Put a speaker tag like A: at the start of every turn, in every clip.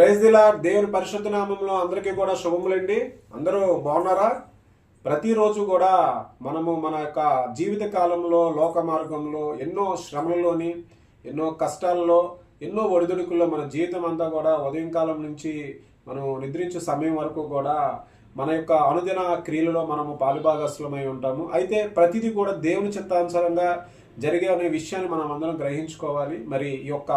A: Praise దిలా దేవుని పరిశుద్ధ నామంలో అందరికీ కూడా శుభములండి. అందరూ బాగున్నారా? ప్రతిరోజు కూడా మనము మన యొక్క జీవిత కాలంలో లోక మార్గంలో ఎన్నో శ్రమలలోని ఎన్నో కష్టాల్లో ఎన్నో ఒడిదుడుకుల్లో మన జీవితం అంతా కూడా ఉదయం కాలం నుంచి మనం నిద్రించే సమయం వరకు కూడా మన యొక్క అనుదిన క్రియలలో మనము పాలుభాగస్తులమై ఉంటాము. అయితే ప్రతిదీ కూడా దేవుని చిత్తానుసారంగా జరిగే అనే విషయాన్ని మనం అందరం గ్రహించుకోవాలి. మరి ఈ యొక్క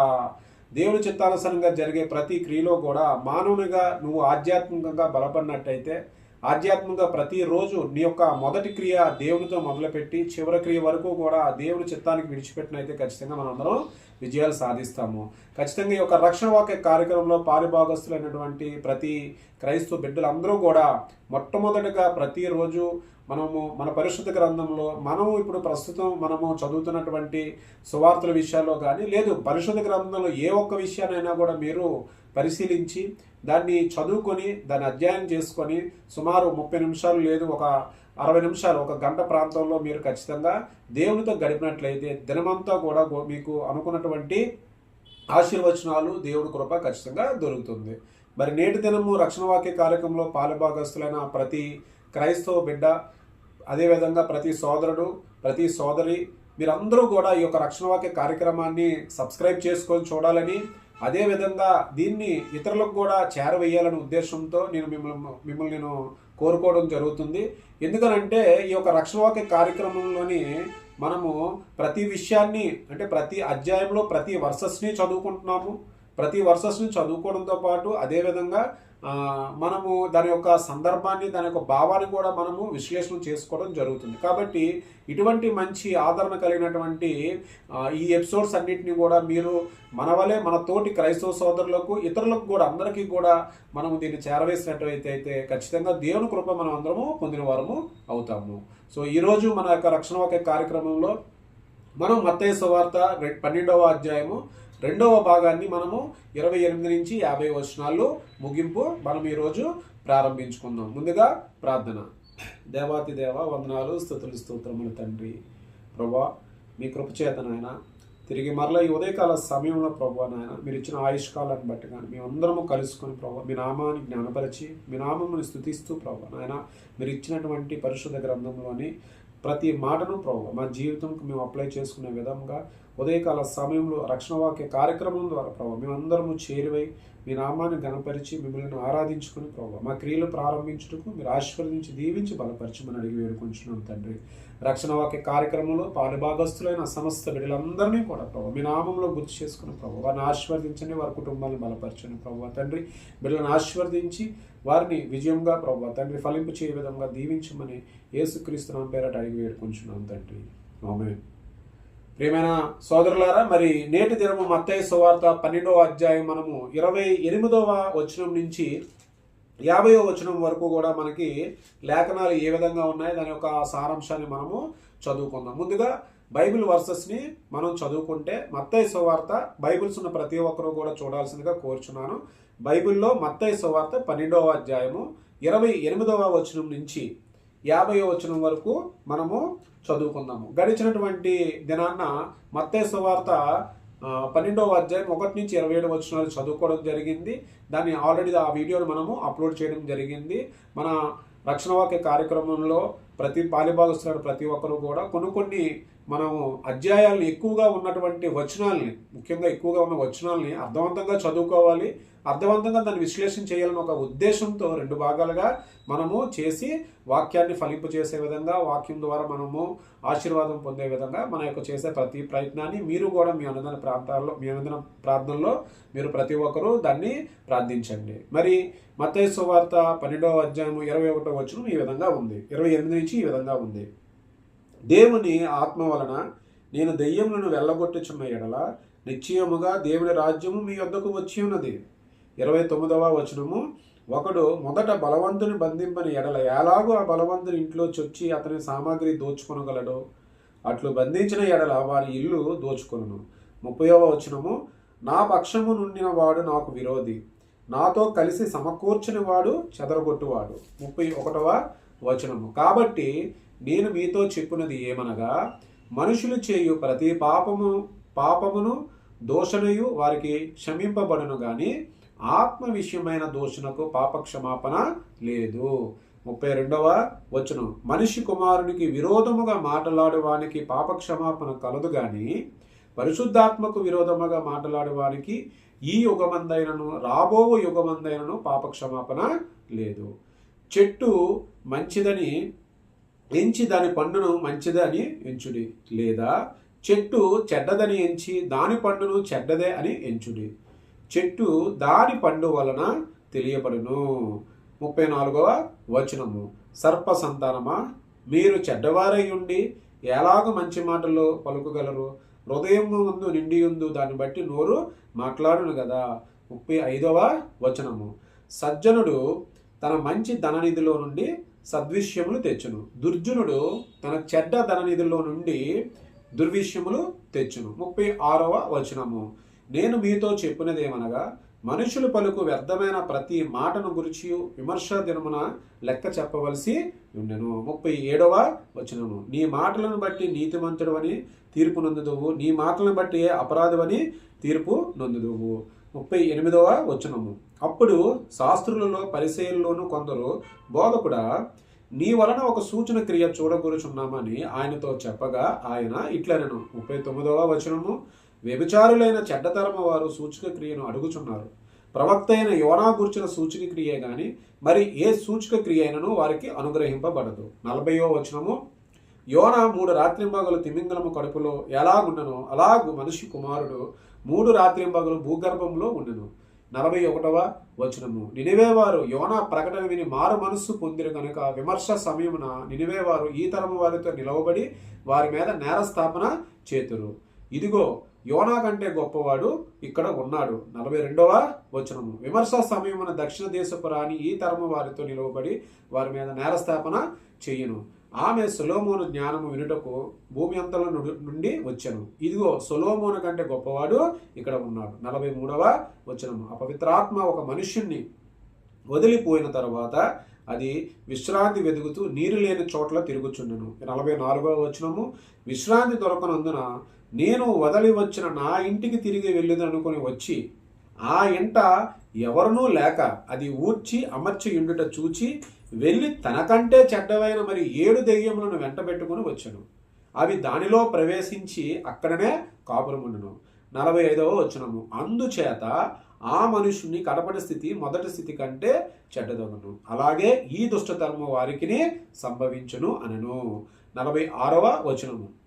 A: దేవుని చిత్తానుసారంగా జరిగే ప్రతి క్రియలో కూడా మానవునిగా నువ్వు ఆధ్యాత్మికంగా బలపడినట్టయితే ఆధ్యాత్మికంగా ప్రతిరోజు నీ యొక్క మొదటి క్రియ దేవునితో మొదలుపెట్టి చివరి క్రియ వరకు కూడా దేవుని చిత్తానికి విడిచిపెట్టినైతే ఖచ్చితంగా మనందరం విజయాలు సాధిస్తాము. ఖచ్చితంగా ఈ యొక్క రక్షణ వాక్య కార్యక్రమంలో పారిభాగస్తులైనటువంటి ప్రతి క్రైస్తవ బిడ్డలందరూ కూడా మొట్టమొదటిగా ప్రతిరోజు మనము మన పరిశుద్ధ గ్రంథంలో మనము ఇప్పుడు ప్రస్తుతం మనము చదువుతున్నటువంటి సువార్తల విషయాల్లో కానీ లేదు పరిశుద్ధ గ్రంథంలో ఏ ఒక్క విషయానైనా కూడా మీరు పరిశీలించి దాన్ని చదువుకొని దాన్ని అధ్యయనం చేసుకొని సుమారు ముప్పై నిమిషాలు లేదు ఒక అరవై నిమిషాలు ఒక గంట ప్రాంతంలో మీరు ఖచ్చితంగా దేవునితో గడిపినట్లయితే దినమంతా కూడా మీకు అనుకున్నటువంటి ఆశీర్వచనాలు దేవుడి కృప ఖచ్చితంగా దొరుకుతుంది. మరి నేటి దినము రక్షణ వాక్య కార్యక్రమంలో పాలభాగస్తులైన ప్రతి క్రైస్తవ బిడ్డ అదేవిధంగా ప్రతి సోదరుడు ప్రతి సోదరి మీరందరూ కూడా ఈ యొక్క రక్షణ వాక్య కార్యక్రమాన్ని సబ్స్క్రైబ్ చేసుకొని చూడాలని అదేవిధంగా దీన్ని ఇతరులకు కూడా చేరవేయాలనే ఉద్దేశంతో నేను మిమ్మల్ని మిమ్మల్ని నేను కోరుకోవడం జరుగుతుంది. ఎందుకనంటే ఈ యొక్క రక్షణవాక్య కార్యక్రమంలోని మనము ప్రతి విషయాన్ని అంటే ప్రతి అధ్యాయంలో ప్రతి వర్సెస్ని చదువుకుంటున్నాము. ప్రతి వర్సెస్ని చదువుకోవడంతో పాటు అదేవిధంగా మనము దాని యొక్క సందర్భాన్ని దాని యొక్క భావాన్ని కూడా మనము విశ్లేషణ చేసుకోవడం జరుగుతుంది. కాబట్టి ఇటువంటి మంచి ఆదరణ కలిగినటువంటి ఈ ఎపిసోడ్స్ అన్నింటినీ కూడా మీరు మన వలె మన తోటి క్రైస్తవ సోదరులకు ఇతరులకు కూడా అందరికీ కూడా మనము దీన్ని చేరవేసినట్లయితే అయితే ఖచ్చితంగా దేవుని కృప మనం అందరము పొందిన వారము అవుతాము. సో ఈరోజు మన యొక్క రక్షణ ఒక కార్యక్రమంలో మనం మత్తయ్య సువార్త రె- పన్నెండవ అధ్యాయము రెండవ భాగాన్ని మనము ఇరవై ఎనిమిది నుంచి యాభై వచనాల్లో ముగింపు మనం ఈరోజు ప్రారంభించుకుందాం. ముందుగా ప్రార్థన. దేవాతి దేవ వందనాలు స్థుతులు స్తోత్రములు తండ్రి. ప్రభా మీ కృప నాయన తిరిగి మరలా ఈ ఉదయకాల సమయంలో ప్రభా నాయన మీరు ఇచ్చిన ఆయుష్కాలను బట్టి కానీ మేమందరము కలుసుకొని ప్రభా మీ నామాన్ని జ్ఞానపరిచి మీ నామముని స్థుతిస్తూ ప్రభా నాయన మీరు ఇచ్చినటువంటి పరిశుద్ధ గ్రంథంలోని ప్రతి మాటను ప్రభు మా జీవితంకు మేము అప్లై చేసుకునే విధంగా ఉదయకాల సమయంలో రక్షణ వాక్య కార్యక్రమం ద్వారా ప్రభావ మేమందరము చేరువై మీ నామాన్ని గణపరిచి మిమ్మల్ని ఆరాధించుకుని ప్రభావ మా క్రియలు ప్రారంభించుటకు మీరు ఆశీర్వదించి దీవించి బలపరచమని అడిగి వేడుకుంటున్నాం తండ్రి. రక్షణ వాక్య కార్యక్రమంలో పాలుభాగస్తులైన సమస్త బిడ్డలందరినీ కూడా ప్రభు మీ నామంలో గుర్తు చేసుకుని ప్రభు వారిని ఆశీర్వదించండి వారి కుటుంబాలను బలపరచండి ప్రభావ తండ్రి. బిడ్డలను ఆశీర్వదించి వారిని విజయంగా ప్రభావ తండ్రి ఫలింపు చేయ విధంగా దీవించమని యేసుక్రీస్తు నామ పేరట అడిగి వేడుకుంటున్నాం తండ్రి. ఆమె ప్రియమైన సోదరులారా మరి నేటి దినము మత్తయ్య సువార్త పన్నెండవ అధ్యాయం మనము ఇరవై ఎనిమిదవ వచనం నుంచి యాభైవ వచనం వరకు కూడా మనకి లేఖనాలు ఏ విధంగా ఉన్నాయి దాని యొక్క సారాంశాన్ని మనము చదువుకుందాం. ముందుగా బైబిల్ వర్సెస్ని మనం చదువుకుంటే మత్తయ్య సువార్త బైబిల్స్ ఉన్న ప్రతి ఒక్కరూ కూడా చూడాల్సిందిగా కోరుచున్నాను. బైబిల్లో మత్తయ్య సువార్త పన్నెండవ అధ్యాయము ఇరవై ఎనిమిదవ వచనం నుంచి యాభై వచనం వరకు మనము చదువుకుందాము. గడిచినటువంటి దినాన్న మత్తయ్య సువార్త పన్నెండవ అధ్యాయం ఒకటి నుంచి ఇరవై ఏడు వచనాలు చదువుకోవడం జరిగింది. దాన్ని ఆల్రెడీ ఆ వీడియోని మనము అప్లోడ్ చేయడం జరిగింది. మన రక్షణ వాక్య కార్యక్రమంలో ప్రతి పాలిభాగస్తున్న ప్రతి ఒక్కరు కూడా కొన్ని కొన్ని మనము అధ్యాయాలను ఎక్కువగా ఉన్నటువంటి వచనాల్ని ముఖ్యంగా ఎక్కువగా ఉన్న వచనాల్ని అర్థవంతంగా చదువుకోవాలి. అర్థవంతంగా దాన్ని విశ్లేషణ చేయాలని ఒక ఉద్దేశంతో రెండు భాగాలుగా మనము చేసి వాక్యాన్ని ఫలింపు చేసే విధంగా వాక్యం ద్వారా మనము ఆశీర్వాదం పొందే విధంగా మన యొక్క చేసే ప్రతి ప్రయత్నాన్ని మీరు కూడా మీ అనుదాన ప్రాంతాల్లో మీ అనుదాన ప్రార్థనలో మీరు ప్రతి ఒక్కరూ దాన్ని ప్రార్థించండి. మరి మతయ సువార్త పన్నెండవ అధ్యాయము ఇరవై ఒకటో వచనం ఈ విధంగా ఉంది. ఇరవై ఎనిమిది నుంచి ఈ విధంగా ఉంది. దేవుని ఆత్మ వలన నేను దెయ్యములను వెళ్ళగొట్టుచున్న ఎడల నిశ్చయముగా దేవుని రాజ్యము మీ వద్దకు వచ్చి ఉన్నది. ఇరవై తొమ్మిదవ వచనము. ఒకడు మొదట బలవంతుని బంధింపని ఎడల ఎలాగో ఆ బలవంతుని ఇంట్లో చొచ్చి అతని సామాగ్రి దోచుకొనగలడు అట్లు బంధించిన ఎడల వారి ఇల్లు దోచుకొను ముప్పైవ వచనము. నా పక్షము నుండిన వాడు నాకు విరోధి. నాతో కలిసి సమకూర్చని వాడు చెదరగొట్టువాడు. ముప్పై ఒకటవ వచనము. కాబట్టి నేను మీతో చెప్పున్నది ఏమనగా మనుషులు చేయు ప్రతి పాపము పాపమును దోషణయు వారికి క్షమింపబడును గాని ఆత్మ విషయమైన దోషణకు పాపక్షమాపణ లేదు. ముప్పై రెండవ వచనం. మనిషి కుమారునికి విరోధముగా మాట్లాడేవానికి పాపక్షమాపణ కలదు గాని పరిశుద్ధాత్మకు విరోధముగా మాట్లాడేవానికి ఈ యుగమందైనను రాబో యుగమందైనను పాపక్షమాపణ లేదు. చెట్టు మంచిదని ఎంచి దాని పండును మంచిదని ఎంచుడి లేదా చెట్టు చెడ్డదని ఎంచి దాని పండును చెడ్డదే అని ఎంచుడి. చెట్టు దాని పండు వలన తెలియబడును. ముప్పై నాలుగవ వచనము. సర్ప సంతానమా మీరు చెడ్డవారై ఉండి ఎలాగ మంచి మాటల్లో పలుకగలరు? హృదయం ముందు నిండి ఉందు దాన్ని బట్టి నోరు మాట్లాడును కదా ముప్పై ఐదవ వచనము. సజ్జనుడు తన మంచి ధననిధిలో నుండి సద్విషయములు తెచ్చును. దుర్జనుడు తన చెడ్డ ధననిధిలో నుండి దుర్విషయములు తెచ్చును. ముప్పై ఆరవ వచనము. నేను మీతో చెప్పినదేమనగా మనుషులు పలుకు వ్యర్థమైన ప్రతి మాటను గురించి విమర్శ దినమున లెక్క చెప్పవలసి ఉండెను. ముప్పై ఏడవ వచనము. నీ మాటలను బట్టి నీతిమంతుడు అని తీర్పు నొందుదువు. నీ మాటలను బట్టి అపరాధమని తీర్పు నొందుదువు. ముప్పై ఎనిమిదవ వచనము. అప్పుడు శాస్త్రులలో పరిచయంలోనూ కొందరు బోధకుడా నీ వలన ఒక సూచన క్రియ చూడకూరుచున్నామని ఆయనతో చెప్పగా ఆయన ఇట్లనను. ముప్పై తొమ్మిదవ వచనము. వ్యభిచారులైన చెడ్డతరమ వారు సూచక క్రియను అడుగుచున్నారు. ప్రవక్త అయిన యోనా గుర్చిన సూచక క్రియే గాని మరి ఏ సూచక క్రియ అయినను వారికి అనుగ్రహింపబడదు. నలభయో వచనము. యోన మూడు రాత్రింబగలు తిమింగలము కడుపులో ఎలాగుండనో అలాగు మనిషి కుమారుడు మూడు రాత్రింబగలు భూగర్భంలో ఉండను. నలభై ఒకటవ వచనము. నినివేవారు యోనా ప్రకటన విని మారు మనస్సు పొందిరు కనుక విమర్శ సమయమున నినివేవారు ఈ తరము వారితో నిలవబడి వారి మీద నేరస్థాపన చేతురు. ఇదిగో యోనా కంటే గొప్పవాడు ఇక్కడ ఉన్నాడు. నలభై రెండవ వచనము. విమర్శ సమయమున దక్షిణ దేశపు రాణి ఈ తరము వారితో నిలవబడి వారి మీద నేరస్థాపన చేయును. ఆమె సొలోమోను జ్ఞానము వినుటకు భూమి అంతల నుండి వచ్చాను. ఇదిగో సొలోమోను కంటే గొప్పవాడు ఇక్కడ ఉన్నాడు. నలభై మూడవ వచనము. అపవిత్రాత్మ ఒక మనుష్యుణ్ణి వదిలిపోయిన తర్వాత అది విశ్రాంతి వెతుకుతూ నీరు లేని చోట్ల తిరుగుచుండెను. నలభై నాలుగవ వచనము. విశ్రాంతి దొరకనందున నేను వదలి వచ్చిన నా ఇంటికి తిరిగి వెళ్ళేదనుకొని వచ్చి ఆ ఇంట ఎవరునూ లేక అది ఊడ్చి అమర్చి ఇండుట చూచి వెళ్ళి తనకంటే చెడ్డవైన మరి ఏడు దెయ్యములను వెంటబెట్టుకుని వచ్చాను. అవి దానిలో ప్రవేశించి అక్కడనే కాపురముండును. నలభై ఐదవ వచనము. అందుచేత ఆ మనుషుని కడపటి స్థితి మొదటి స్థితి కంటే చెడ్డదగును. అలాగే ఈ దుష్టధర్మ వారికి సంభవించును అనను. నలభై ఆరవ వచనము.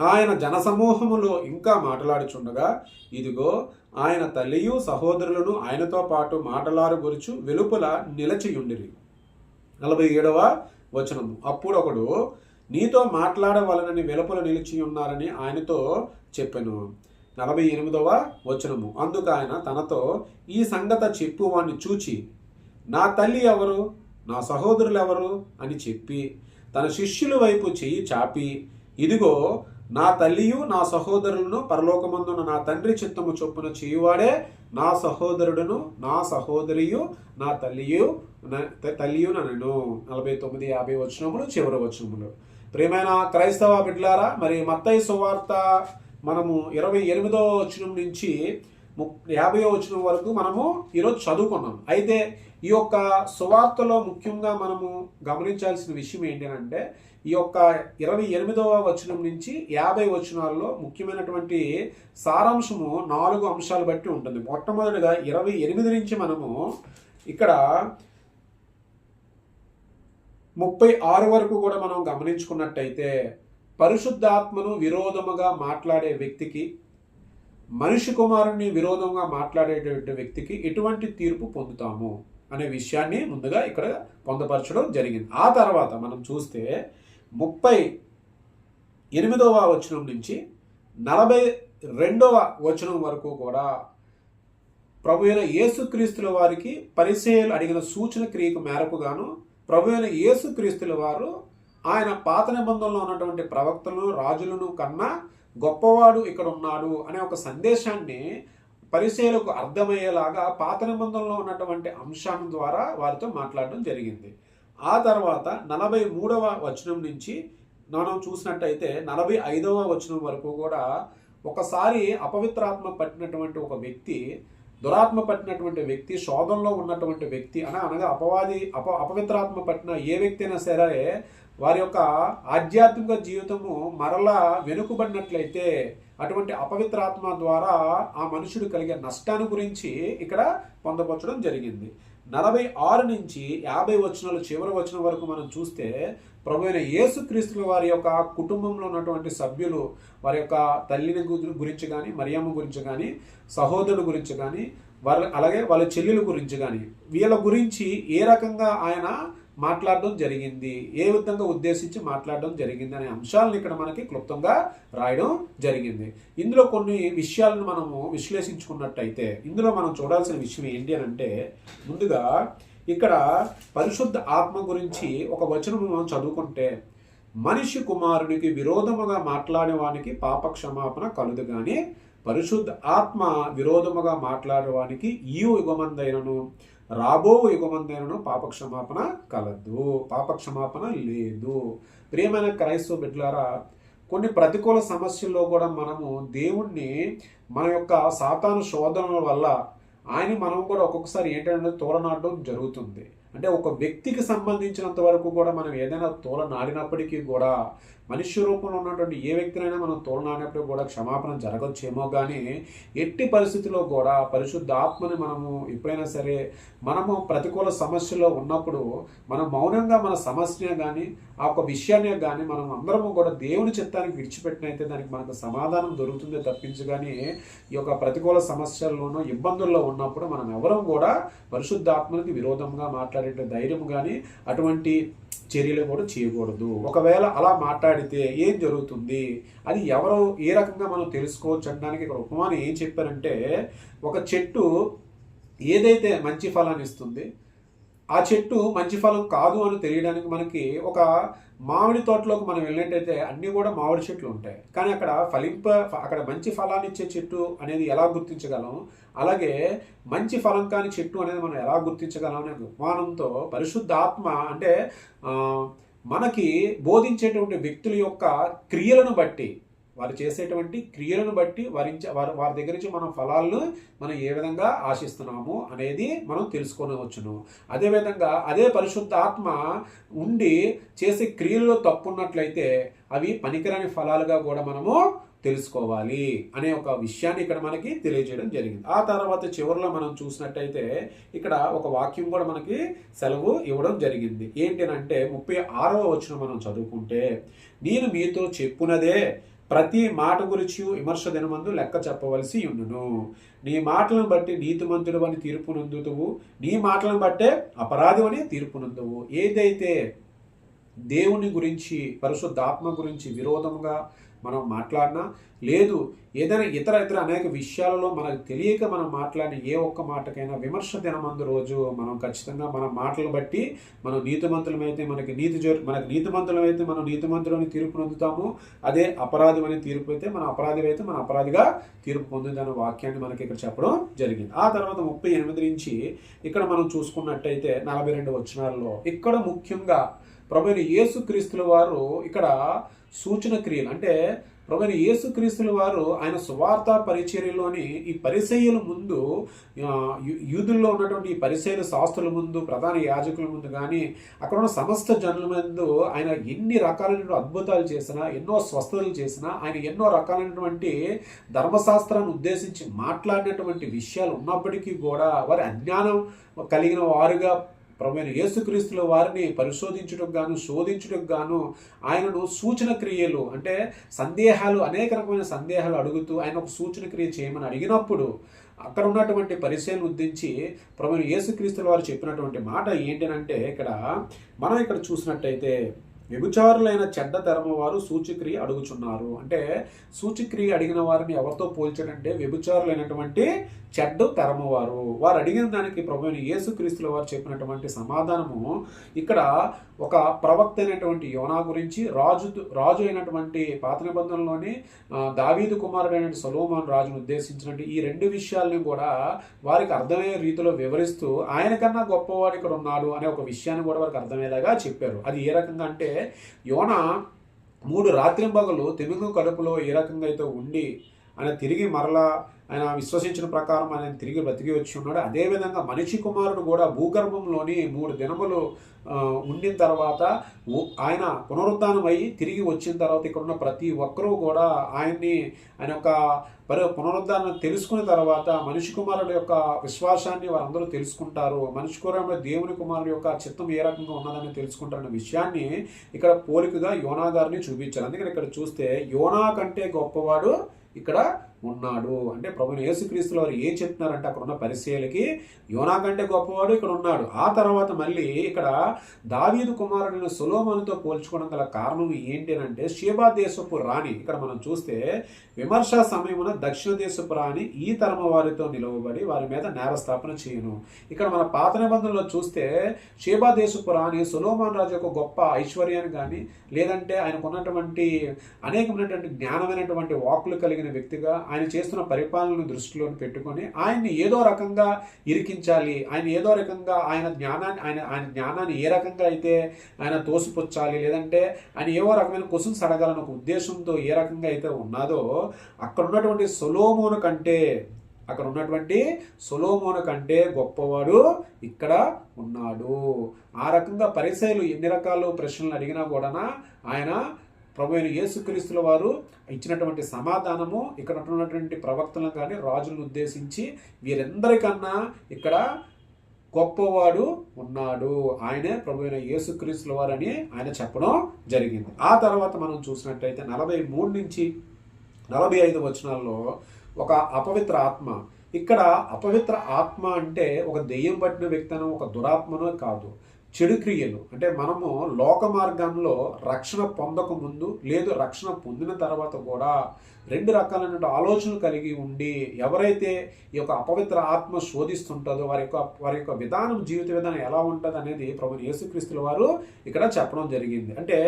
A: ఆయన జనసమూహములో ఇంకా మాట్లాడుచుండగా ఇదిగో ఆయన తల్లియు సహోదరులను ఆయనతో పాటు మాటలారు గురుచు వెలుపల నిలచియుండిరి. నలభై ఏడవ వచనము. అప్పుడు ఒకడు నీతో మాట్లాడవలనని వెలుపల నిలిచి ఉన్నారని ఆయనతో చెప్పాను. నలభై ఎనిమిదవ వచనము. అందుకు ఆయన తనతో ఈ సంగత చెప్పు వాణ్ణి చూచి నా తల్లి ఎవరు? నా సహోదరులు ఎవరు అని చెప్పి తన శిష్యుల వైపు చెయ్యి చాపి ఇదిగో నా తల్లియు నా సహోదరులను పరలోకమందున నా తండ్రి చిత్తము చొప్పున చేయువాడే నా సహోదరుడును నా సహోదరియు నా తల్లియు తల్లియు నన్ను నలభై తొమ్మిది యాభై వచనములు చివరి వచనములు. ప్రియమైన క్రైస్తవ బిడ్లారా మరి మత్తయ్య సువార్త మనము ఇరవై ఎనిమిదవ వచనం నుంచి ముప్ యాభై వచనం వరకు మనము ఈరోజు చదువుకున్నాం. అయితే ఈ యొక్క సువార్తలో ముఖ్యంగా మనము గమనించాల్సిన విషయం ఏంటంటే ఈ యొక్క ఇరవై ఎనిమిదవ వచనం నుంచి యాభై వచనాల్లో ముఖ్యమైనటువంటి సారాంశము నాలుగు అంశాలు బట్టి ఉంటుంది. మొట్టమొదటిగా ఇరవై ఎనిమిది నుంచి మనము ఇక్కడ ముప్పై ఆరు వరకు కూడా మనం గమనించుకున్నట్టయితే పరిశుద్ధాత్మను విరోధముగా మాట్లాడే వ్యక్తికి మనిషి కుమారుని విరోధంగా మాట్లాడేటువంటి వ్యక్తికి ఎటువంటి తీర్పు పొందుతాము? అనే విషయాన్ని ముందుగా ఇక్కడ పొందపరచడం జరిగింది. ఆ తర్వాత మనం చూస్తే ముప్పై ఎనిమిదవ వచనం నుంచి నలభై రెండవ వచనం వరకు కూడా ప్రభు అయిన యేసుక్రీస్తుల వారికి పరిచయాలు అడిగిన సూచన క్రియకు మేరకు గాను ప్రభు అయిన యేసుక్రీస్తుల వారు ఆయన పాత నిబంధనలో ఉన్నటువంటి ప్రవక్తలను రాజులను కన్నా గొప్పవాడు ఇక్కడ ఉన్నాడు అనే ఒక సందేశాన్ని పరిచయలకు అర్థమయ్యేలాగా పాత నిబంధనలో ఉన్నటువంటి అంశాల ద్వారా వారితో మాట్లాడడం జరిగింది. ఆ తర్వాత నలభై మూడవ వచనం నుంచి మనం చూసినట్టయితే నలభై ఐదవ వచనం వరకు కూడా ఒకసారి అపవిత్రాత్మ పట్టినటువంటి ఒక వ్యక్తి దురాత్మ పట్టినటువంటి వ్యక్తి శోధంలో ఉన్నటువంటి వ్యక్తి అన అనగా అపవాది అప అపవిత్రాత్మ పట్టిన ఏ వ్యక్తి అయినా సరే వారి యొక్క ఆధ్యాత్మిక జీవితము మరలా వెనుకబడినట్లయితే అటువంటి అపవిత్రాత్మ ద్వారా ఆ మనుషుడు కలిగే నష్టాన్ని గురించి ఇక్కడ పొందపరచడం జరిగింది. నలభై ఆరు నుంచి యాభై వచనాలు చివరి వచనం వరకు మనం చూస్తే ప్రభు అయిన యేసుక్రీస్తుల వారి యొక్క కుటుంబంలో ఉన్నటువంటి సభ్యులు వారి యొక్క తల్లిని గురించి కానీ మరియమ్మ గురించి కానీ సహోదరుడు గురించి కానీ వాళ్ళ అలాగే వాళ్ళ చెల్లెల గురించి కానీ వీళ్ళ గురించి ఏ రకంగా ఆయన మాట్లాడడం జరిగింది. ఏ విధంగా ఉద్దేశించి మాట్లాడడం జరిగింది అనే అంశాలను ఇక్కడ మనకి క్లుప్తంగా రాయడం జరిగింది. ఇందులో కొన్ని విషయాలను మనము విశ్లేషించుకున్నట్టయితే ఇందులో మనం చూడాల్సిన విషయం ఏంటి అని అంటే ముందుగా ఇక్కడ పరిశుద్ధ ఆత్మ గురించి ఒక వచనం మనం చదువుకుంటే మనిషి కుమారునికి విరోధముగా మాట్లాడేవానికి పాపక్షమాపణ పాప క్షమాపణ కలుదు కానీ పరిశుద్ధ ఆత్మ విరోధముగా మాట్లాడేవానికి ఈ యుగమందైనను. రాబో యుగమందేనను పాపక్షమాపణ కలదు. పాప క్షమాపణ లేదు. ప్రియమైన క్రైస్తవ బిడ్డలారా కొన్ని ప్రతికూల సమస్యల్లో కూడా మనము దేవుణ్ణి మన యొక్క సాతాను శోధనల వల్ల ఆయన మనం కూడా ఒక్కొక్కసారి ఏంటంటే తోలనాడడం జరుగుతుంది. అంటే ఒక వ్యక్తికి సంబంధించినంత వరకు కూడా మనం ఏదైనా తోలనాడినప్పటికీ కూడా మనుష్య రూపంలో ఉన్నటువంటి ఏ వ్యక్తినైనా మనం తోలనాడినప్పుడు కూడా క్షమాపణ జరగచ్చేమో కానీ ఎట్టి పరిస్థితిలో కూడా పరిశుద్ధ ఆత్మని మనము ఎప్పుడైనా సరే మనము ప్రతికూల సమస్యలో ఉన్నప్పుడు మనం మౌనంగా మన సమస్యనే కానీ ఆ ఒక విషయాన్ని కానీ మనం అందరము కూడా దేవుని చిత్తానికి విడిచిపెట్టినైతే దానికి మనకు సమాధానం దొరుకుతుంది తప్పించి కానీ ఈ యొక్క ప్రతికూల సమస్యల్లోనూ ఇబ్బందుల్లో ఉన్నప్పుడు మనం ఎవరం కూడా పరిశుద్ధాత్మనికి విరోధంగా మాట్లాడే ధైర్యం కానీ అటువంటి చర్యలు కూడా చేయకూడదు. ఒకవేళ అలా మాట్లాడితే ఏం జరుగుతుంది అది ఎవరు ఏ రకంగా మనం తెలుసుకోవచ్చు అనడానికి ఇక్కడ ఉపమానం ఏం చెప్పారంటే ఒక చెట్టు ఏదైతే మంచి ఫలాన్ని ఇస్తుంది ఆ చెట్టు మంచి ఫలం కాదు అని తెలియడానికి మనకి ఒక మామిడి తోటలోకి మనం వెళ్ళినట్టయితే అన్నీ కూడా మామిడి చెట్లు ఉంటాయి. కానీ అక్కడ ఫలింప అక్కడ మంచి ఫలాన్ని ఇచ్చే చెట్టు అనేది ఎలా గుర్తించగలం? అలాగే మంచి ఫలం కాని చెట్టు అనేది మనం ఎలా గుర్తించగలం అనే ఉపమానంతో పరిశుద్ధ ఆత్మ అంటే మనకి బోధించేటువంటి వ్యక్తుల యొక్క క్రియలను బట్టి వారు చేసేటువంటి క్రియలను బట్టి వారి వారి వారి దగ్గర నుంచి మనం ఫలాలను మనం ఏ విధంగా ఆశిస్తున్నాము అనేది మనం తెలుసుకోవచ్చును. అదేవిధంగా అదే పరిశుద్ధ ఆత్మ ఉండి చేసే క్రియల్లో తప్పు ఉన్నట్లయితే అవి పనికిరాని ఫలాలుగా కూడా మనము తెలుసుకోవాలి అనే ఒక విషయాన్ని ఇక్కడ మనకి తెలియజేయడం జరిగింది. ఆ తర్వాత చివరిలో మనం చూసినట్టయితే ఇక్కడ ఒక వాక్యం కూడా మనకి సెలవు ఇవ్వడం జరిగింది. ఏంటంటే ముప్పై ఆరవ వచ్చిన మనం చదువుకుంటే నేను మీతో చెప్పునదే ప్రతి మాట గురించి విమర్శ దినమందు లెక్క చెప్పవలసి ఉండును. నీ మాటలను బట్టి నీతిమంతుడు అని తీర్పు నందుతువు. నీ మాటలను బట్టే అపరాధం అని తీర్పు నందువు ఏదైతే దేవుని గురించి పరిశుద్ధాత్మ గురించి విరోధంగా మనం మాట్లాడినా లేదు ఏదైనా ఇతర ఇతర అనేక విషయాలలో మనకు తెలియక మనం మాట్లాడిన ఏ ఒక్క మాటకైనా విమర్శ దినమందు రోజు మనం ఖచ్చితంగా మన మాటలు బట్టి మనం నీతిమంతులమైతే మనకి నీతి జరు మనకి నీతిమంతులమైతే మనం నీతిమంతులని తీర్పు పొందుతాము అదే అపరాధం అనే తీర్పు అయితే మన అపరాధి అయితే మన అపరాధిగా తీర్పు పొందుదన్న వాక్యాన్ని మనకి ఇక్కడ చెప్పడం జరిగింది. ఆ తర్వాత ముప్పై ఎనిమిది నుంచి ఇక్కడ మనం చూసుకున్నట్టయితే నలభై రెండు వచనాల్లో ఇక్కడ ముఖ్యంగా ప్రభుని యేసుక్రీస్తుల వారు ఇక్కడ సూచన క్రియలు. అంటే ప్రభుని యేసుక్రీస్తుల వారు ఆయన సువార్త పరిచర్యలోని ఈ పరిసయ్యుల ముందు యూదుల్లో ఉన్నటువంటి ఈ పరిసయ్యుల శాస్త్రుల ముందు ప్రధాన యాజకుల ముందు కానీ అక్కడ ఉన్న సమస్త జనుల ముందు ఆయన ఎన్ని రకాలైనటువంటి అద్భుతాలు చేసినా ఎన్నో స్వస్థతలు చేసినా ఆయన ఎన్నో రకాలైనటువంటి ధర్మశాస్త్రాన్ని ఉద్దేశించి మాట్లాడినటువంటి విషయాలు ఉన్నప్పటికీ కూడా వారి అజ్ఞానం కలిగిన వారుగా ప్రభువైన యేసుక్రీస్తుల వారిని పరిశోధించుటకు గాను శోధించుటకు గాను ఆయనను సూచన క్రియలు అంటే సందేహాలు అనేక రకమైన సందేహాలు అడుగుతూ ఆయన ఒక సూచన క్రియ చేయమని అడిగినప్పుడు అక్కడ ఉన్నటువంటి పరిశీలన ఉద్దించి ప్రభువైన యేసుక్రీస్తుల వారు చెప్పినటువంటి మాట ఏంటనంటే ఇక్కడ మనం ఇక్కడ చూసినట్టయితే వ్యభిచారులైన చెడ్డ ధర్మ వారు సూచిక్రియ అడుగుచున్నారు. అంటే సూచిక్రియ అడిగిన వారిని ఎవరితో పోల్చాడంటే వ్యభిచారులైనటువంటి చెడ్డ తరము వారు. వారు అడిగిన దానికి ప్రభు యేసుక్రీస్తుల వారు చెప్పినటువంటి సమాధానము ఇక్కడ ఒక ప్రవక్త అయినటువంటి యోనా గురించి రాజు రాజు అయినటువంటి పాత నిబంధనలోని దావీదు కుమారుడైన సొలోమాన్ రాజును ఉద్దేశించినట్టు ఈ రెండు విషయాల్ని కూడా వారికి అర్థమయ్యే రీతిలో వివరిస్తూ ఆయన కన్నా గొప్పవాడు ఇక్కడ ఉన్నాడు అనే ఒక విషయాన్ని కూడా వారికి అర్థమయ్యేలాగా చెప్పారు. అది ఏ రకంగా అంటే యోన మూడు రాత్రింబగలు తెలుగు కడుపులో ఏ రకంగా అయితే ఉండి ఆయన తిరిగి మరలా ఆయన విశ్వసించిన ప్రకారం ఆయన తిరిగి బ్రతికి వచ్చి ఉన్నాడు. అదేవిధంగా మనిషి కుమారుడు కూడా భూగర్భంలోని మూడు దినములు ఉండిన తర్వాత ఆయన పునరుద్ధానం అయ్యి తిరిగి వచ్చిన తర్వాత ఇక్కడ ఉన్న ప్రతి ఒక్కరూ కూడా ఆయన్ని ఆయన యొక్క పరి పునరుద్ధానం తెలుసుకున్న తర్వాత మనిషి కుమారుడు యొక్క విశ్వాసాన్ని వారందరూ తెలుసుకుంటారు. మనిషి కుమారుడు దేవుని కుమారుడు యొక్క చిత్తం ఏ రకంగా ఉన్నదని తెలుసుకుంటారన్న విషయాన్ని ఇక్కడ పోలికగా యోనా గారిని చూపించారు. అందుకని ఇక్కడ చూస్తే యోనా కంటే గొప్పవాడు ఇక్కడ ఉన్నాడు. అంటే ప్రభుని యేసుక్రీస్తుల వారు ఏం చెప్తున్నారంటే అక్కడ ఉన్న పరిశీలకి యోనా కంటే గొప్పవాడు ఇక్కడ ఉన్నాడు. ఆ తర్వాత మళ్ళీ ఇక్కడ దావీదు కుమారుడైన సులోమనుతో పోల్చుకోవడం గల కారణం ఏంటి అని అంటే షేబా దేశపు రాణి ఇక్కడ మనం చూస్తే విమర్శ సమయమున దక్షిణ దేశపు రాణి ఈ తరమ వారితో నిలవబడి వారి మీద నేరస్థాపన చేయను. ఇక్కడ మన పాత నిబంధనలో చూస్తే షేబా దేశపు రాణి సులోమాన్ రాజు యొక్క గొప్ప ఐశ్వర్యాన్ని కానీ లేదంటే ఆయనకున్నటువంటి అనేకమైనటువంటి జ్ఞానమైనటువంటి వాక్కులు కలిగిన వ్యక్తిగా ఆయన చేస్తున్న పరిపాలనను దృష్టిలో పెట్టుకొని ఆయన్ని ఏదో రకంగా ఇరికించాలి ఆయన ఏదో రకంగా ఆయన జ్ఞానాన్ని ఆయన ఆయన జ్ఞానాన్ని ఏ రకంగా అయితే ఆయన తోసిపుచ్చాలి లేదంటే ఆయన ఏవో రకమైన క్వశ్చన్స్ అడగాలని ఒక ఉద్దేశంతో ఏ రకంగా అయితే ఉన్నదో అక్కడ ఉన్నటువంటి సొలోమోను కంటే అక్కడ ఉన్నటువంటి సొలోమోను కంటే గొప్పవాడు ఇక్కడ ఉన్నాడు. ఆ రకంగా పరిసయలు ఎన్ని రకాల ప్రశ్నలు అడిగినా కూడా ఆయన ప్రభు అయిన యేసుక్రీస్తుల వారు ఇచ్చినటువంటి సమాధానము ఇక్కడ ఉన్నటువంటి ప్రవక్తలను కానీ రాజులను ఉద్దేశించి వీరందరికన్నా ఇక్కడ గొప్పవాడు ఉన్నాడు. ఆయనే ప్రభు అయిన యేసుక్రీస్తుల వారని ఆయన చెప్పడం జరిగింది. ఆ తర్వాత మనం చూసినట్టయితే నలభై మూడు నుంచి నలభై ఐదు వచనాల్లో ఒక అపవిత్ర ఆత్మ. ఇక్కడ అపవిత్ర ఆత్మ అంటే ఒక దెయ్యం పట్టిన వ్యక్తనం ఒక దురాత్మనో కాదు. చెడు క్రియలు. అంటే మనము లోక మార్గంలో రక్షణ పొందక ముందు లేదు రక్షణ పొందిన తర్వాత కూడా రెండు రకాలైన ఆలోచనలు కలిగి ఉండి ఎవరైతే ఈ యొక్క అపవిత్ర ఆత్మ శోధిస్తుంటుందో వారి యొక్క వారి యొక్క విధానం జీవిత విధానం ఎలా ఉంటుంది అనేది ప్రభు యేసుక్రీస్తుల వారు ఇక్కడ చెప్పడం జరిగింది. అంటే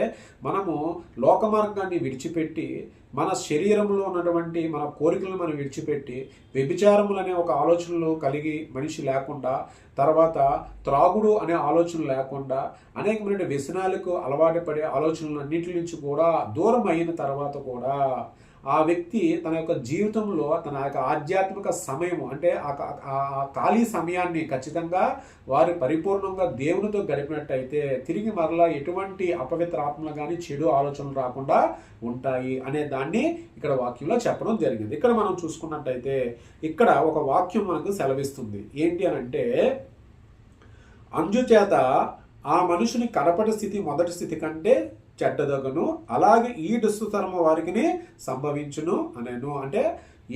A: మనము లోక మార్గాన్ని విడిచిపెట్టి మన శరీరంలో ఉన్నటువంటి మన కోరికలను మనం విడిచిపెట్టి వ్యభిచారములు అనే ఒక ఆలోచనలు కలిగి మనిషి లేకుండా తర్వాత త్రాగుడు అనే ఆలోచన లేకుండా అనేకమైన వ్యసనాలకు అలవాటు పడే ఆలోచనలు అన్నింటి నుంచి కూడా దూరం అయిన తర్వాత కూడా ఆ వ్యక్తి తన యొక్క జీవితంలో తన యొక్క ఆధ్యాత్మిక సమయం అంటే ఆ ఆ ఖాళీ సమయాన్ని ఖచ్చితంగా వారు పరిపూర్ణంగా దేవునితో గడిపినట్టయితే తిరిగి మరలా ఎటువంటి అపవిత్ర ఆత్మలు కానీ చెడు ఆలోచనలు రాకుండా ఉంటాయి అనే దాన్ని ఇక్కడ వాక్యంలో చెప్పడం జరిగింది. ఇక్కడ మనం చూసుకున్నట్టయితే ఇక్కడ ఒక వాక్యం మనకు సెలవిస్తుంది. ఏంటి అని అంటే అంజుచేత ఆ మనుషుని కడపటి స్థితి మొదటి స్థితి కంటే చెడ్డదగును. అలాగే ఈ దుస్తుతరము వారికి సంభవించును అనేను. అంటే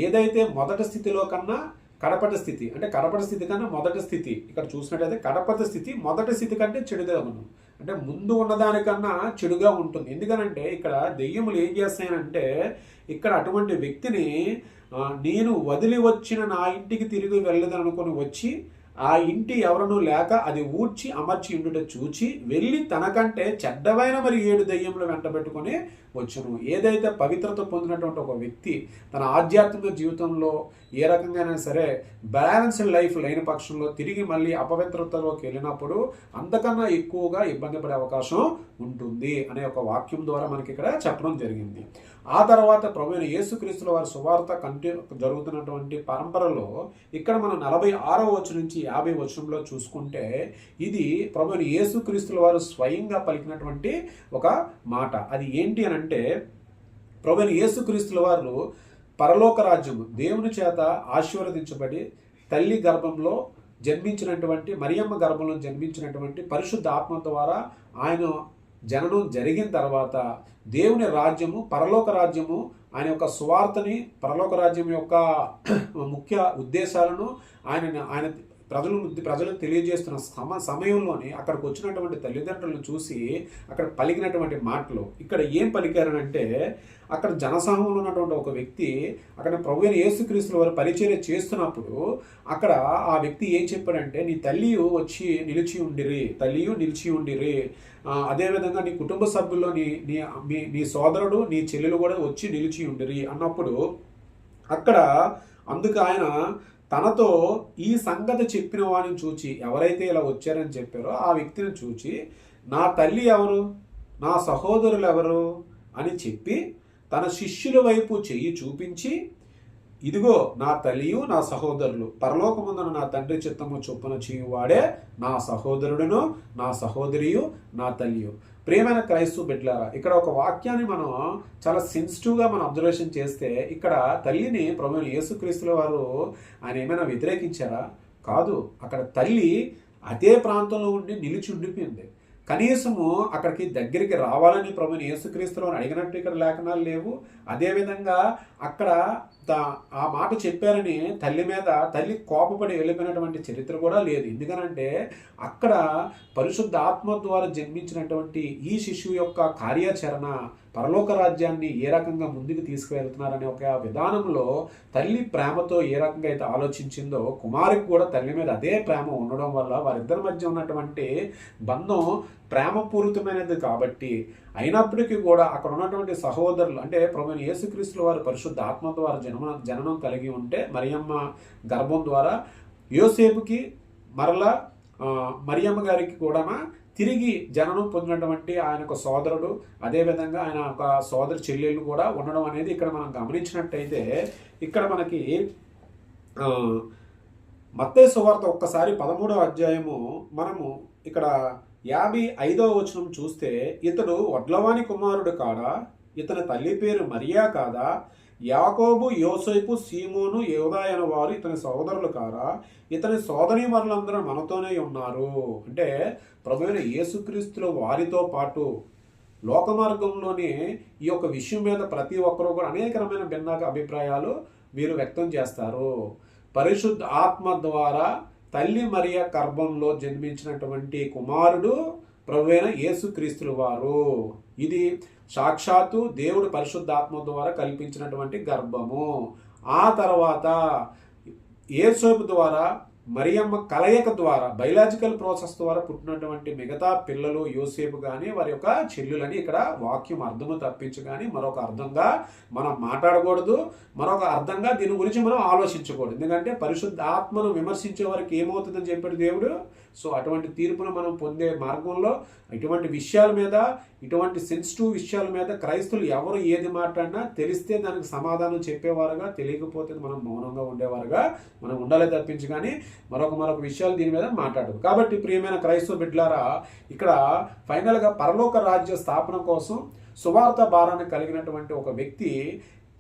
A: ఏదైతే మొదటి స్థితిలో కన్నా కడపటి స్థితి అంటే కడపటి స్థితి కన్నా మొదటి స్థితి ఇక్కడ చూసినట్టయితే కడపటి స్థితి మొదటి స్థితి కంటే చెడుదగును. అంటే ముందు ఉన్నదానికన్నా చెడుగా ఉంటుంది. ఎందుకనంటే ఇక్కడ దెయ్యములు ఏం చేస్తాయనంటే ఇక్కడ అటువంటి వ్యక్తిని నేను వదిలి వచ్చిన నా ఇంటికి తిరిగి వెళ్ళదనుకొని వచ్చి ఆ ఇంటి ఎవరను లేక అది ఊడ్చి అమర్చి ఉండుట చూచి వెళ్ళి తనకంటే చెడ్డవైన మరి ఏడు దయ్యములు వెంటబెట్టుకొని వచ్చును. ఏదైతే పవిత్రత పొందినటువంటి ఒక వ్యక్తి తన ఆధ్యాత్మిక జీవితంలో ఏ రకంగానైనా సరే బ్యాలెన్స్డ్ లైఫ్ లేని పక్షంలో తిరిగి మళ్ళీ అపవిత్రతలోకి వెళ్ళినప్పుడు అంతకన్నా ఎక్కువగా ఇబ్బంది పడే అవకాశం ఉంటుంది అనే ఒక వాక్యం ద్వారా మనకి ఇక్కడ చెప్పడం జరిగింది. ఆ తర్వాత ప్రభు యేసుక్రీస్తుల వారి సువార్త కంటిన్యూ జరుగుతున్నటువంటి పరంపరలో ఇక్కడ మనం నలభై ఆరో వచ్చి నుంచి యాభై వచనంలో చూసుకుంటే ఇది ప్రభు యేసుక్రీస్తుల వారు స్వయంగా పలికినటువంటి ఒక మాట. అది ఏంటి అని అంటే ప్రభుని యేసుక్రీస్తుల వారు పరలోక రాజ్యము దేవుని చేత ఆశీర్వదించబడి తల్లి గర్భంలో జన్మించినటువంటి మరియమ్మ గర్భంలో జన్మించినటువంటి పరిశుద్ధ ఆత్మ ద్వారా ఆయన జననం జరిగిన తర్వాత దేవుని రాజ్యము పరలోక రాజ్యము ఆయన యొక్క సువార్తని పరలోక రాజ్యం యొక్క ముఖ్య ఉద్దేశాలను ఆయన ఆయన ప్రజలు ప్రజలకు తెలియజేస్తున్న సమ సమయంలోనే అక్కడికి వచ్చినటువంటి తల్లిదండ్రులను చూసి అక్కడ పలికినటువంటి మాటలు. ఇక్కడ ఏం పలికారనంటే అక్కడ జనసమూహంలో ఉన్నటువంటి ఒక వ్యక్తి అక్కడ ప్రభు అయిన యేసుక్రీస్తుల వారు పరిచర్య చేస్తున్నప్పుడు అక్కడ ఆ వ్యక్తి ఏం చెప్పాడంటే నీ తల్లి వచ్చి నిలిచి ఉండిరి తల్లియు నిలిచి ఉండిరి. అదేవిధంగా నీ కుటుంబ సభ్యుల్లో నీ నీ మీ నీ సోదరుడు నీ చెల్లెలు కూడా వచ్చి నిలిచి ఉండిరి అన్నప్పుడు అక్కడ అందుకు ఆయన తనతో ఈ సంగతి చెప్పిన వాడిని చూచి ఎవరైతే ఇలా వచ్చారని చెప్పారో ఆ వ్యక్తిని చూచి నా తల్లి ఎవరు? నా సహోదరులు ఎవరు? అని చెప్పి తన శిష్యుల వైపు చెయ్యి చూపించి ఇదిగో నా తల్లియు నా సహోదరులు. పరలోకముందున నా తండ్రి చిత్తము చొప్పున చేయువాడే నా సహోదరుడును నా సహోదరియు నా తల్లియు. ప్రియమైన క్రైస్తవ బిడ్డలారా ఇక్కడ ఒక వాక్యాన్ని మనం చాలా సెన్సిటివ్గా మనం అబ్జర్వేషన్ చేస్తే ఇక్కడ తల్లిని ప్రభు యేసుక్రీస్తుల వారు ఆయన ఏమైనా వ్యతిరేకించారా? కాదు అక్కడ తల్లి అదే ప్రాంతంలో ఉండి నిలిచి ఉండిపోయింది. కనీసము అక్కడికి దగ్గరికి రావాలని ప్రభుని యేసుక్రీస్తులో అడిగినట్టు ఇక్కడ లేఖనాలు లేవు. అదేవిధంగా అక్కడ ఆ మాట చెప్పారని తల్లి మీద తల్లి కోపపడి వెళ్ళిపోయినటువంటి చరిత్ర కూడా లేదు. ఎందుకనంటే అక్కడ పరిశుద్ధ ఆత్మ ద్వారా జన్మించినటువంటి ఈ శిశువు యొక్క కార్యాచరణ పరలోక రాజ్యాన్ని ఏ రకంగా ముందుకు తీసుకువెళ్తున్నారనే ఒక విధానంలో తల్లి ప్రేమతో ఏ రకంగా అయితే ఆలోచించిందో కుమారికి కూడా తల్లి మీద అదే ప్రేమ ఉండడం వల్ల వారిద్దరి మధ్య ఉన్నటువంటి బంధం ప్రేమపూరితమైనది కాబట్టి అయినప్పటికీ కూడా అక్కడ ఉన్నటువంటి సహోదరులు అంటే ప్రభు యేసుక్రీస్తుల వారు పరిశుద్ధ ఆత్మ ద్వారా జన్మ జననం కలిగి ఉంటే మరియమ్మ గర్భం ద్వారా యోసేపుకి మరలా మరియమ్మ గారికి కూడా తిరిగి జననం పొందినటువంటి ఆయన ఒక సోదరుడు అదేవిధంగా ఆయన ఒక సోదరి చెల్లెళ్ళు కూడా ఉండడం అనేది ఇక్కడ మనం గమనించినట్టయితే ఇక్కడ మనకి మత్తే సువార్త ఒక్కసారి పదమూడవ అధ్యాయము మనము ఇక్కడ యాభై ఐదవ వచనం చూస్తే ఇతడు వడ్లవాణి కుమారుడు కాడా? ఇతని తల్లి పేరు మరియా కాదా? యాకోబు యోసేపు సీమోను యోదాయన వారు ఇతని సోదరులు కారా? ఇతని సోదరి మరులందరూ మనతోనే ఉన్నారు. అంటే ప్రభువైన యేసుక్రీస్తులు వారితో పాటు లోక మార్గంలోనే ఈ యొక్క విషయం మీద ప్రతి ఒక్కరూ కూడా అనేక రకమైన భిన్నాక అభిప్రాయాలు వీరు వ్యక్తం చేస్తారు. పరిశుద్ధ ఆత్మ ద్వారా తల్లి మరియ గర్భంలో జన్మించినటువంటి కుమారుడు ప్రభువైన యేసుక్రీస్తులు వారు. ఇది సాక్షాత్తు దేవుడు పరిశుద్ధాత్మ ద్వారా కల్పించినటువంటి గర్భము. ఆ తర్వాత ఏసోపు ద్వారా మరియమ్మ కలయిక ద్వారా బయలాజికల్ ప్రాసెస్ ద్వారా పుట్టినటువంటి మిగతా పిల్లలు యోసేపు కానీ వారి యొక్క చెల్లులని ఇక్కడ వాక్యం అర్థము తప్పించు కానీ మరొక అర్థంగా మనం మాట్లాడకూడదు. మరొక అర్థంగా దీని గురించి మనం ఆలోచించకూడదు. ఎందుకంటే పరిశుద్ధ ఆత్మను విమర్శించే వారికి ఏమవుతుందని చెప్పాడు దేవుడు? సో అటువంటి తీర్పును మనం పొందే మార్గంలో ఇటువంటి విషయాల మీద ఇటువంటి సెన్సిటివ్ విషయాల మీద క్రైస్తువులు ఎవరు ఏది మాట్లాడినా తెలిస్తే దానికి సమాధానం చెప్పేవారుగా తెలియకపోతే మనం మౌనంగా ఉండేవారుగా మనం ఉండాలి తప్పించి కానీ మరొక మరొక విషయాలు దీని మీద మాట్లాడదు కాబట్టి ప్రియమైన క్రైస్తవ బిడ్డలారా ఇక్కడ ఫైనల్గా పరలోక రాజ్య స్థాపన కోసం సువార్త భారాన్ని కలిగినటువంటి ఒక వ్యక్తి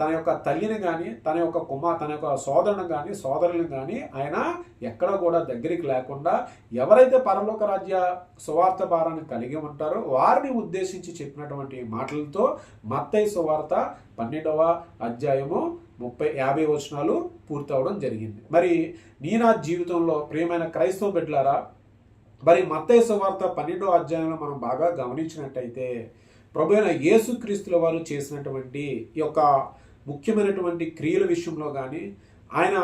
A: తన యొక్క తల్లిని కానీ తన యొక్క కుమార్ తన యొక్క సోదరుని కానీ సోదరుని కానీ ఆయన ఎక్కడ కూడా దగ్గరికి లేకుండా ఎవరైతే పరలోక రాజ్య సువార్త భారాన్ని కలిగి ఉంటారో వారిని ఉద్దేశించి చెప్పినటువంటి మాటలతో మత్తయి సువార్త పన్నెండవ అధ్యాయము ముప్పై యాభై వచనాలు పూర్తవడం జరిగింది. మరి నీ నా జీవితంలో ప్రియమైన క్రైస్తవ బిడ్డలారా మరి మత్తయి సువార్త పన్నెండవ అధ్యాయంలో మనం బాగా గమనించినట్టయితే ప్రభు అయిన యేసుక్రీస్తుల వారు చేసినటువంటి ఈ యొక్క ముఖ్యమైనటువంటి క్రియల విషయంలో కానీ ఆయన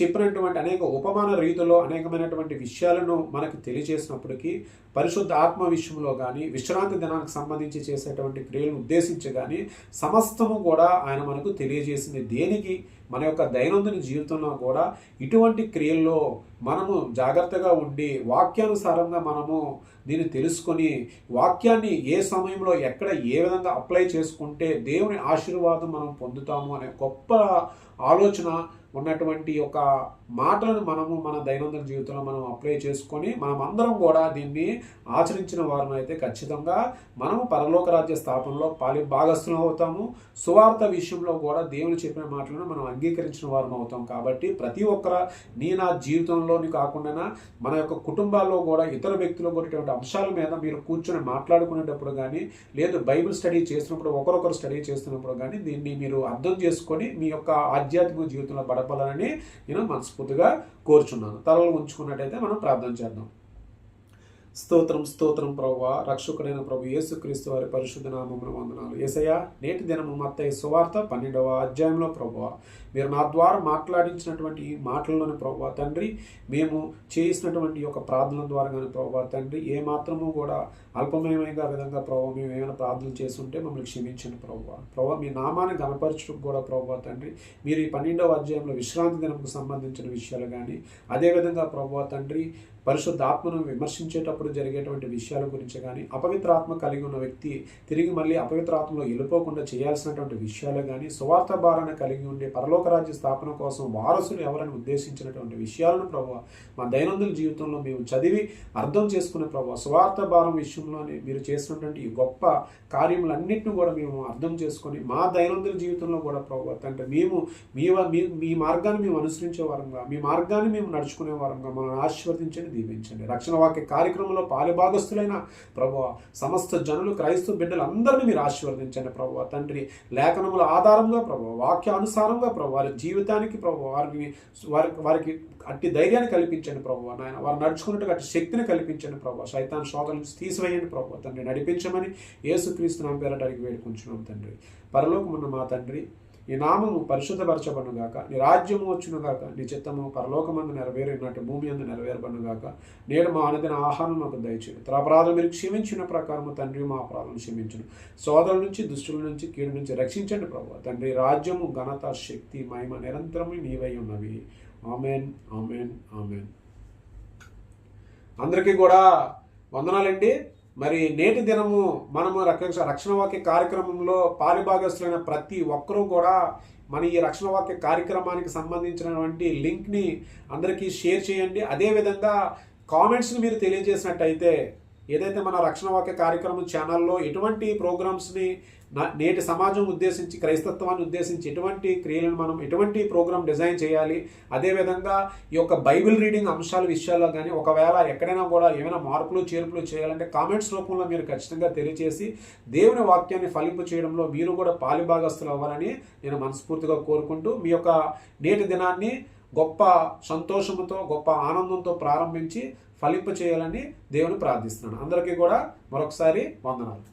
A: చెప్పినటువంటి అనేక ఉపమాన రీతిలో అనేకమైనటువంటి విషయాలను మనకు తెలియజేసినప్పటికీ పరిశుద్ధ ఆత్మ విషయంలో కానీ విశ్రాంతి దినానికి సంబంధించి చేసేటువంటి క్రియలను ఉద్దేశించి కానీ సమస్తము కూడా ఆయన మనకు తెలియజేసింది దేనికి? మన యొక్క దైనందిన జీవితంలో కూడా ఇటువంటి క్రియల్లో మనము జాగ్రత్తగా ఉండి వాక్యానుసారంగా మనము దీన్ని తెలుసుకొని వాక్యాన్ని ఏ సమయంలో ఎక్కడ ఏ విధంగా అప్లై చేసుకుంటే దేవుని ఆశీర్వాదం మనం పొందుతాము అనే గొప్ప ఆలోచన ఉన్నటువంటి ఒక మాటలను మనము మన దైనందిన జీవితంలో మనం అప్లై చేసుకొని మనం అందరం కూడా దీన్ని ఆచరించిన వారం అయితే ఖచ్చితంగా మనము పరలోక రాజ్య స్థాపనలో పాలి భాగస్థులం అవుతాము. సువార్త విషయంలో కూడా దేవుని చెప్పిన మాటలను మనం అంగీకరించిన వారం అవుతాం. కాబట్టి ప్రతి ఒక్కర నీ నా జీవితంలోని కాకుండా మన యొక్క కుటుంబాల్లో కూడా ఇతర వ్యక్తులు కూడా అంశాల మీద మీరు కూర్చొని మాట్లాడుకునేటప్పుడు కానీ లేదు బైబిల్ స్టడీ చేసినప్పుడు ఒకరొకరు స్టడీ చేస్తున్నప్పుడు కానీ దీన్ని మీరు అర్థం చేసుకొని మీ యొక్క ఆధ్యాత్మిక జీవితంలో గడపాలని నేను మనస్ఫూర్తిగా కోరుచున్నాను. తలలు ఉంచుకున్నట్టయితే మనం ప్రార్థన చేద్దాం. స్తోత్రం స్తోత్రం ప్రభు రక్షకుడైన ప్రభు యేసుక్రీస్తు వారి పరిశుద్ధ నామమున వందనాలు. ఏసయ్య నేటి దినము మత్తయి సువార్త పన్నెండవ అధ్యాయంలో ప్రభు మీరు నా ద్వారా మాట్లాడించినటువంటి ఈ మాటల్లోని ప్రభు తండ్రి మేము చేసినటువంటి యొక్క ప్రార్థన ద్వారా కానీ ప్రభు తండ్రి ఏ మాత్రము కూడా అల్పమయమైన విధంగా ప్రభావ మేము ఏమైనా ప్రార్థన చేస్తుంటే మమ్మల్ని క్షమించండి ప్రభావ ప్రభావ మీ నామాన్ని గణపరచడం కూడా ప్రభావ తండ్రి మీరు ఈ పన్నెండవ అధ్యాయంలో విశ్రాంతి దినంకు సంబంధించిన విషయాలు కానీ అదేవిధంగా ప్రభావ తండ్రి పరిశుద్ధ ఆత్మను విమర్శించేటప్పుడు జరిగేటువంటి విషయాల గురించి కానీ అపవిత్రాత్మ కలిగి ఉన్న వ్యక్తి తిరిగి మళ్ళీ అపవిత్రాత్మలో వెళ్ళిపోకుండా చేయాల్సినటువంటి విషయాలు కానీ సువార్త భారాన్ని కలిగి ఉండే పరలోక రాజ్య స్థాపన కోసం వారసులు ఎవరని ఉద్దేశించినటువంటి విషయాలను ప్రభు మా దైనందిన జీవితంలో మేము చదివి అర్థం చేసుకునే ప్రభు స్వార్థ భారం విషయంలోనే మీరు చేసినటువంటి ఈ గొప్ప కార్యములన్నింటినీ కూడా మేము అర్థం చేసుకొని మా దైనందిన జీవితంలో కూడా ప్రభు తండ్రి మేము మీ మీ మీ మార్గాన్ని మేము అనుసరించే వారంగా మీ మార్గాన్ని మేము నడుచుకునే వారంగా మనల్ని ఆశీర్వదించండి దీవించండి. రక్షణ వాక్య కార్యక్రమంలో పాలుభాగస్తులైన ప్రభు సమస్త జనులు క్రైస్తవ బిడ్డలు అందరినీ మీరు ఆశీర్వదించండి ప్రభు. తండ్రి లేఖనముల ఆధారంగా ప్రభు వాక్యానుసారంగా ప్రభు వారి జీవితానికి ప్రభు వారికి వారికి వారికి అట్టి ధైర్యాన్ని కల్పించండి ప్రభు నాయన. వారు నడుచుకున్నట్టుగా అట్టి శక్తిని కల్పించండి ప్రభు. సైతాన్ శోధన నుంచి తీసివేయండి ప్రభు తండ్రి నడిపించమని యేసుక్రీస్తు నా పేరట అడిగి వేడుకుంటున్నాం తండ్రి. పరలోకమున్న మా తండ్రి నీ నామము పరిశుద్ధపరచబడునుగాక నీ రాజ్యము వచ్చునుగాక నీ చిత్తము పరలోకమందు నెరవేరినట్టు భూమి అందు నెరవేరబడును గాక. నేడు మా అనుదిన ఆహారం మాకు దయచేయండి ఇతర అపరాధం మీరు క్షమించిన ప్రకారము తండ్రి మా అపరాధం క్షమించను. సోదరుల నుంచి దుష్టుల నుంచి కీడు నుంచి రక్షించండి ప్రభు తండ్రి రాజ్యము ఘనత శక్తి మహిమ నిరంతరము నీవై ఉన్నవి. Amen amen amen. అందరికీ కూడా వందనాలండి. మరి నేటి దినము మనము రక్షణ రక్షణ వాక్య కార్యక్రమంలో పాలిభాగస్తులైన ప్రతి ఒక్కరూ కూడా మన ఈ రక్షణ వాక్య కార్యక్రమానికి సంబంధించినటువంటి లింక్ని అందరికీ షేర్ చేయండి. అదేవిధంగా కామెంట్స్ని మీరు తెలియజేసినట్టయితే ఏదైతే మన రక్షణ వాక్య కార్యక్రమం ఛానల్లో ఎటువంటి ప్రోగ్రామ్స్ని నేటి సమాజం ఉద్దేశించి క్రైస్తత్వాన్ని ఉద్దేశించి ఎటువంటి క్రియలను మనం ఎటువంటి ప్రోగ్రామ్ డిజైన్ చేయాలి అదేవిధంగా ఈ యొక్క బైబిల్ రీడింగ్ అంశాల విషయాల్లో కానీ ఒకవేళ ఎక్కడైనా కూడా ఏమైనా మార్పులు చేర్పులు చేయాలంటే కామెంట్స్ రూపంలో మీరు ఖచ్చితంగా తెలియజేసి దేవుని వాక్యాన్ని ఫలింపు చేయడంలో మీరు కూడా పాలిభాగస్తులు అవ్వాలని నేను మనస్ఫూర్తిగా కోరుకుంటూ మీ యొక్క నేటి దినాన్ని గొప్ప సంతోషంతో గొప్ప ఆనందంతో ప్రారంభించి ఫలింప చేయాలని దేవుని ప్రార్థిస్తున్నాను అందరికీ కూడా మరొకసారి వందనాలు.